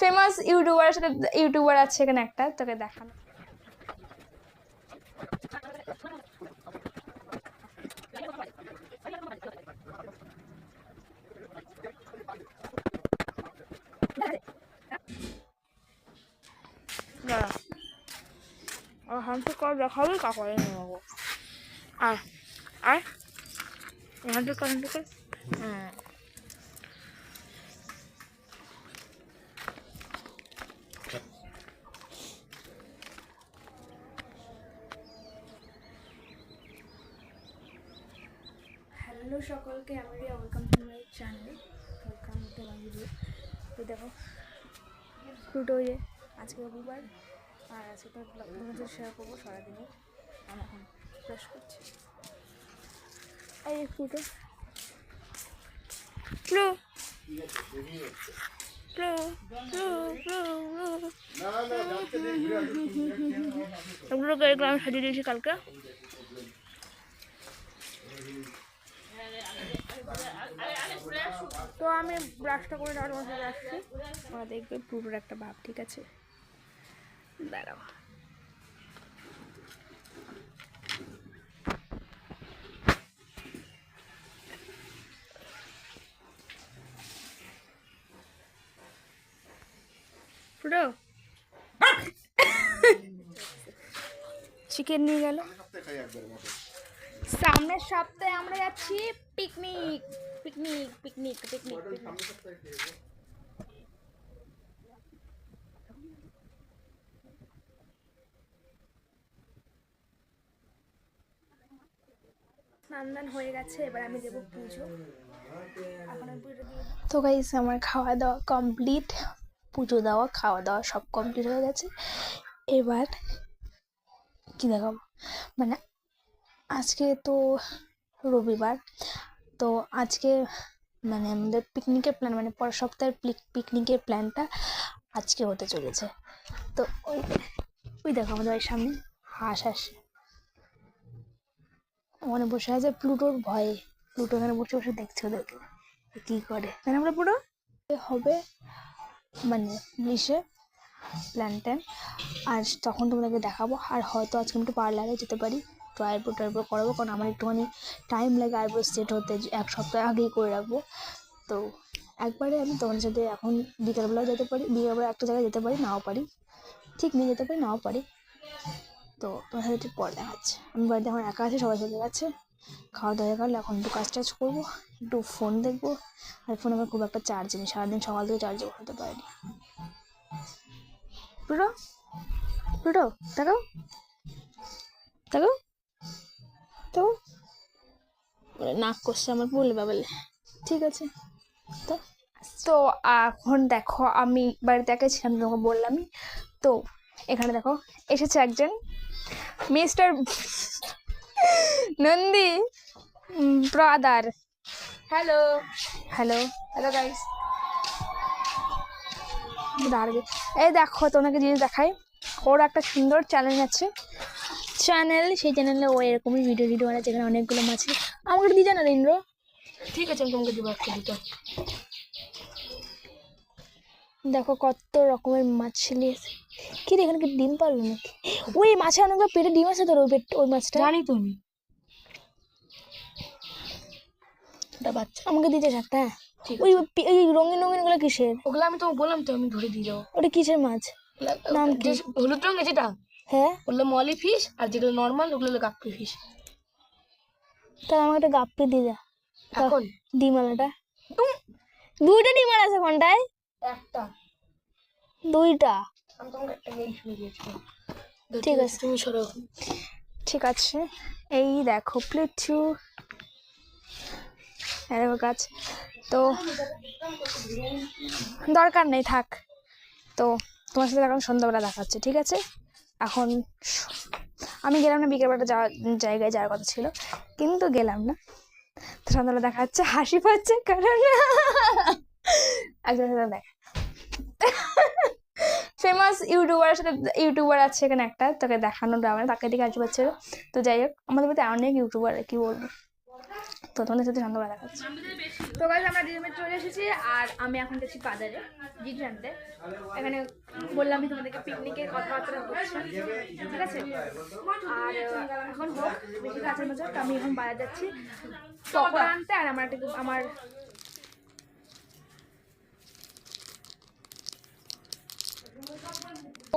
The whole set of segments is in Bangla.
ফেমাস ইউটিউবারের সাথে ইউটিউবার আছে এখানে একটা, তোকে দেখানো। হামসে দেখাবে কাপড়ে নেব আর আর এখান থেকে হ্যালো সকলকে আমি welcome to my channel welcome to my video তো দেখো ফ্রুটো যে আজকে রবিবার আর আজকে তো তোমাদের শেয়ার করব সারাদিনে। আমি এখন ব্রাশ করছি। এই ফ্রুটো ফ্লু ফ্লু ফ্লু ফ্লু ওগুলোকে এগুলো আমি সাজিয়ে দিয়েছি কালকে তো আমি ব্রাশটা করে দেওয়ার মধ্যে আসছি ওরা দেখবে পুরোর একটা ভাব, ঠিক আছে? দাঁড়াও। চিকেন নিয়ে গেল। সামনের সপ্তাহে আমরা যাচ্ছি পিকনিক। পিকনিক পিকনিক পিকনিক স্নান হয়ে গেছে এবার আমি দেবো পুজো। তো গাইস আমার খাওয়া দাওয়া কমপ্লিট পুজো দেওয়া খাওয়া দাওয়া সব কমপ্লিট হয়ে গেছে। এবার কি দেখাবো? মানে আজকে তো রবিবার। তো আজকে মানে আমাদের পিকনিকের প্ল্যান মানে পরের সপ্তাহের পিকনিকের প্ল্যানটা আজকে হতে চলেছে। তো ওই ওই দেখো আমাদের বাড়ির সামনে হাঁস আসে ওখানে বসে আছে প্লুটোর ভয়ে। প্লুটো এখানে বসে বসে দেখছে ওদেরকে। কী করে? তাই আমরা পুরো হবে মানে ইসে প্ল্যান ট্যান আর তখন তোমাদেরকে দেখাবো। আর হয়তো আজকে আমি একটু পার্লারে যেতে পারি। তো আইব্রো টাইব্রো করাবো, কারণ আমার একটুখানি টাইম লাগে আইব্রো সেট হতে এক সপ্তাহ আগেই করে রাখব। তো একবারে আমি তোমাদের সাথে এখন বিকালবেলাও যেতে পারি, বিকালবেলা একটা জায়গায় যেতে পারি, নাও পারি। ঠিক নিয়ে যেতে পারি, নাও পারি। তো তোমার সাথে একটু পরে দেখাচ্ছে আমি বাড়িতে এখন একা আছি, সবাই চলে গেছে। খাওয়া দাওয়া গেলে, এখন একটু কাজ টাজ করব, একটু ফোন দেখব। আর ফোন আমার খুব একটা চার্জ নেই, সারাদিন সকাল থেকে চার্জে বসাতে পারিনি। প্লুটো প্লুটো দেখাও দেখাও তো? নাক করছে আমার বলবে বলে ঠিক আছে, তো? তো, এখন দেখো, আমি বাড়িতে একাই ছিলাম তোমাকে বললামই। তো, এখানে দেখো, এসেছে একজন mister Nandi brother hello hello hello guys দাঁড়াবে এই দেখো, তোমাকে জিনিস দেখাই। ওর একটা সুন্দর চ্যালেঞ্জ আছে। চ্যানেল সেই চ্যানেলে ও এরকমই ভিডিও ভিডিও বানায় যেখানে অনেকগুলো মাছ আমাকে দিয়ে জানা ইন্দ্র ঠিক আছে আমি তোমাকে দিব একটা দুটো দেখো কত রকমের মাছলি আছে কি রে এখানে কি ডিম পারল নাকি? ওই মাছে অনেকগুলো পেটে ডিম আছে তোর ওই পেট ওই মাছটা? জানি তুমি। ওটা বাচ্চা। আমাকে দিতে একটা হ্যাঁ? ওই ওই রঙিন রঙিনগুলো কিসের? ওগুলো আমি তোমাকে বললাম তো আমি ধরে দিয়ে যাব। ওটা কিসের মাছ? নাম কি? হলুদ রঙের যেটা? হ্যাঁ? ওগুলো মলি ফিশ আর যেগুলো নর্মাল ওগুলো হলো গাপ্পি ফিশ তাহলে আমাকে একটা গাপ্পি দিয়ে যা এখন? ডিমালাটা দুইটা ডিমাল আছে কোনটায় একটা। দুইটা? আমি তোমাকে একটা গেম শুনে দিয়েছি ঠিক আছে। তুমি সরো। ঠিক আছে। এই দেখো এই দেখো গাছ। তো দরকার নেই থাক। তো তোমার সাথে এখন সন্ধ্যাবেলা দেখা হচ্ছে ঠিক আছে? এখন আমি গেলাম না বিকেলবেলা যাওয়ার জায়গায় যাওয়ার কথা ছিল, কিন্তু গেলাম না। তো সন্ধ্যাবেলা দেখা যাচ্ছে হাসি পাচ্ছে, কারণ একজনের সাথে দেখা। ফেমাস ইউটিউবারের সাথে ইউটিউবার আছে এখানে একটা, তোকে দেখানোর যাবে তাকে দিকে আসবে তো যাই হোক, আমাদের মধ্যে অনেক ইউটিউবার কি বলব? তো তোমাদের সাথে সন্ধ্যাবেলা দেখাচ্ছি। তো গাইজ আমরা ডিমে চলে এসেছি আর আমি এখন যাচ্ছি বাজারে জিনিস আনতে। এখানে বললাম তোমাদেরকে পিকনিকের কথাবার্তা হচ্ছে ঠিক আছে? আর এখন হোক বেশি কাছের মধ্যে তো আমি এখন বাজার যাচ্ছি। পকোড়া আনতে আর আমার একটা আমার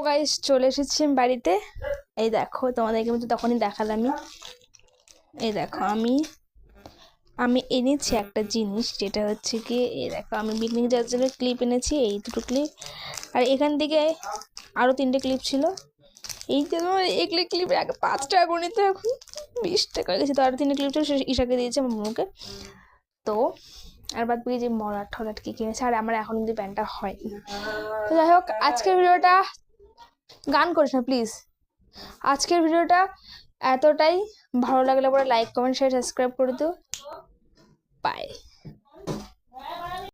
গাইস চলে এসেছি আমি বাড়িতে। এই দেখো তোমাদেরকে আমি তো তখনই দেখালামই। এই দেখো আমি আমি এনেছি একটা জিনিস, যেটা হচ্ছে কি এই দেখো, আমি পিকনিক যাওয়ার জন্য ক্লিপ এনেছি, এই দুটো ক্লিপ আর এখান থেকে আরও তিনটে ক্লিপ ছিল। এই যে তোমার এগুলো ক্লিপের আগে পাঁচ টাকা করে নিতে এখন বিশ টাকা গেছে তো আরও তিনটে ক্লিপ ছিল, সে ঈশাকে দিয়েছে আমার মুখে তো আর বাদ বাকি যে মরাট টরাট কি কিনেছে আর আমার এখন যদি প্যান্টটা হয়নি। তো যাই হোক, আজকের ভিডিওটা গান করিস না প্লিজ আজকের ভিডিওটা এতটাই ভালো লাগলে পরে লাইক কমেন্ট শেয়ার সাবস্ক্রাইব করে দিও। বাই